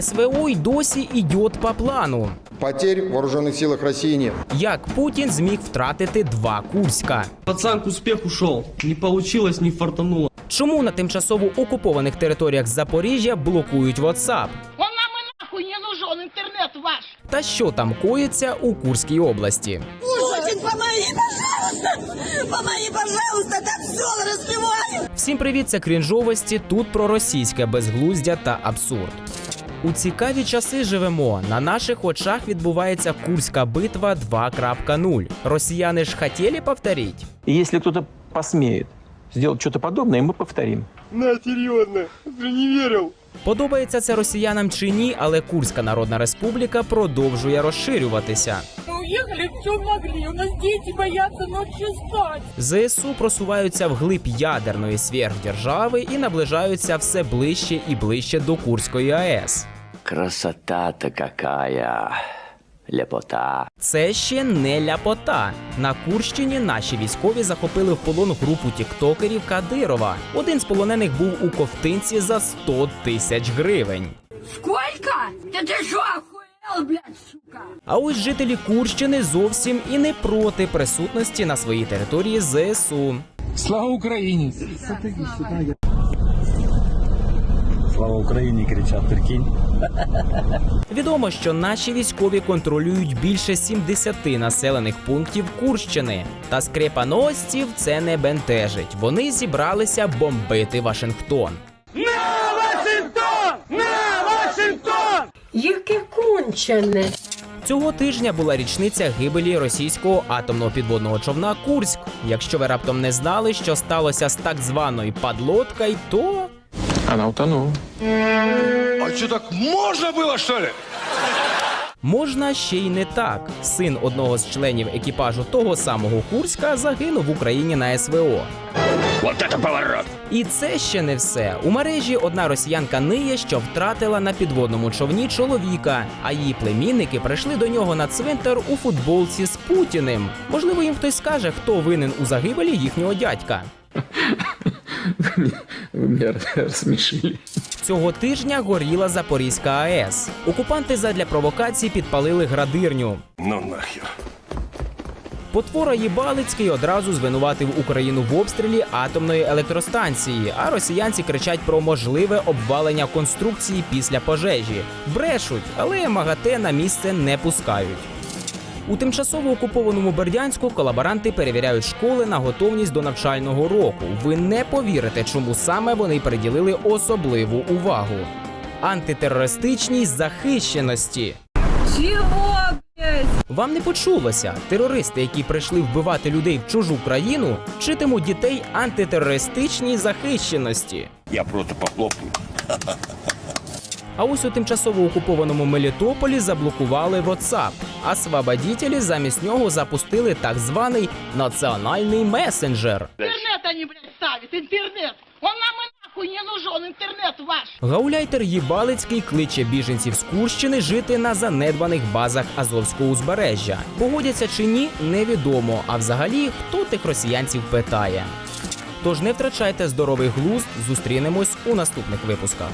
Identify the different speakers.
Speaker 1: СВО й досі йде по плану.
Speaker 2: Потерь в вооруженных силах России нет.
Speaker 1: Як Путін зміг втратити два Курська?
Speaker 3: Пацан к успеху шел. Не получилось, не фартануло.
Speaker 1: Чому на тимчасово окупованих територіях Запоріжжя блокують WhatsApp?
Speaker 4: Он нам нахуй не нужен, интернет ваш.
Speaker 1: Та що там коїться у Курській області?
Speaker 5: Путин, помоги, пожалуйста! Помоги, пожалуйста, там все разбивают!
Speaker 1: Всім привіт, це крінжовості. Тут про російське безглуздя та абсурд. У цікаві часи живемо. На наших очах відбувається Курська битва 2.0. Росіяни ж хотіли повторити?
Speaker 6: И если кто-то посмеет сделать что-то подобное, мы повторим.
Speaker 1: Подобається це росіянам чи ні, але Курська Народна Республіка продовжує розширюватися.
Speaker 7: Мы уехали в чем могли. У нас дети боятся ночью спать.
Speaker 1: ЗСУ просуваються вглиб ядерної сверхдержави і наближаються все ближче і ближче до Курської АЕС.
Speaker 8: Красота-то какая! Лепота.
Speaker 1: Це ще не ляпота. На Курщині наші військові захопили в полон групу тіктокерів Кадирова. Один з полонених був у ковтинці за 100 тисяч гривень.
Speaker 5: Сколько? Да ты что, охуел, блядь, сука?
Speaker 1: А ось жителі Курщини зовсім і не проти присутності на своїй території ЗСУ.
Speaker 9: Слава Україні!
Speaker 6: Слава Украине, кричат, прикинь.
Speaker 1: Відомо, що наші військові контролюють більше 70 населених пунктів Курщини. Та скрепоносців це не бентежить. Вони зібралися бомбити Вашингтон.
Speaker 7: Яке кончене.
Speaker 1: Цього тижня була річниця гибелі російського атомного підводного човна Курськ. Якщо ви раптом не знали, що сталося з так званою падлодкою, то
Speaker 6: Она утонула.
Speaker 1: можна ще й не так. Син одного з членів екіпажу того самого Курська загинув в Україні на СВО. І це ще не все. У мережі одна росіянка ниє, що втратила на підводному човні чоловіка, а її племінники прийшли до нього на цвинтар у футболці з Путіним. Можливо, їм хтось скаже, хто винен у загибелі їхнього дядька.
Speaker 6: Вы меня рассмешили.
Speaker 1: Цього тижня горіла Запорізька АЕС. Окупанти задля провокації підпалили градирню.
Speaker 9: Ну нахер.
Speaker 1: Потвора Єбалицький одразу звинуватив Україну в обстрілі атомної електростанції, а росіянці кричать про можливе обвалення конструкції після пожежі. Брешуть, але МАГАТЕ на місце не пускають. У тимчасово окупованому Бердянську колаборанти перевіряють школи на готовність до навчального року. Ви не повірите, чому саме вони приділили особливу увагу. Антитерористичній захищеності.
Speaker 7: Чего, блядь?
Speaker 1: Вам не почулося. Терористи, які прийшли вбивати людей в чужу країну, вчитимуть дітей антитерористичній захищеності.
Speaker 9: Я просто похлопаю.
Speaker 1: А ось у тимчасово окупованому Мелітополі заблокували WhatsApp, а свободітелі замість нього запустили так званий національний месенджер.
Speaker 4: Интернет они, блядь, ставят, интернет. Он нам нахуй не нужен, интернет ваш.
Speaker 1: Гауляйтер Єбалицький кличе біженців з Курщини жити на занедбаних базах Азовського узбережжя. Погодяться чи ні, невідомо. А взагалі, хто тих росіянців питає. Тож не втрачайте здоровий глузд, зустрінемось у наступних випусках.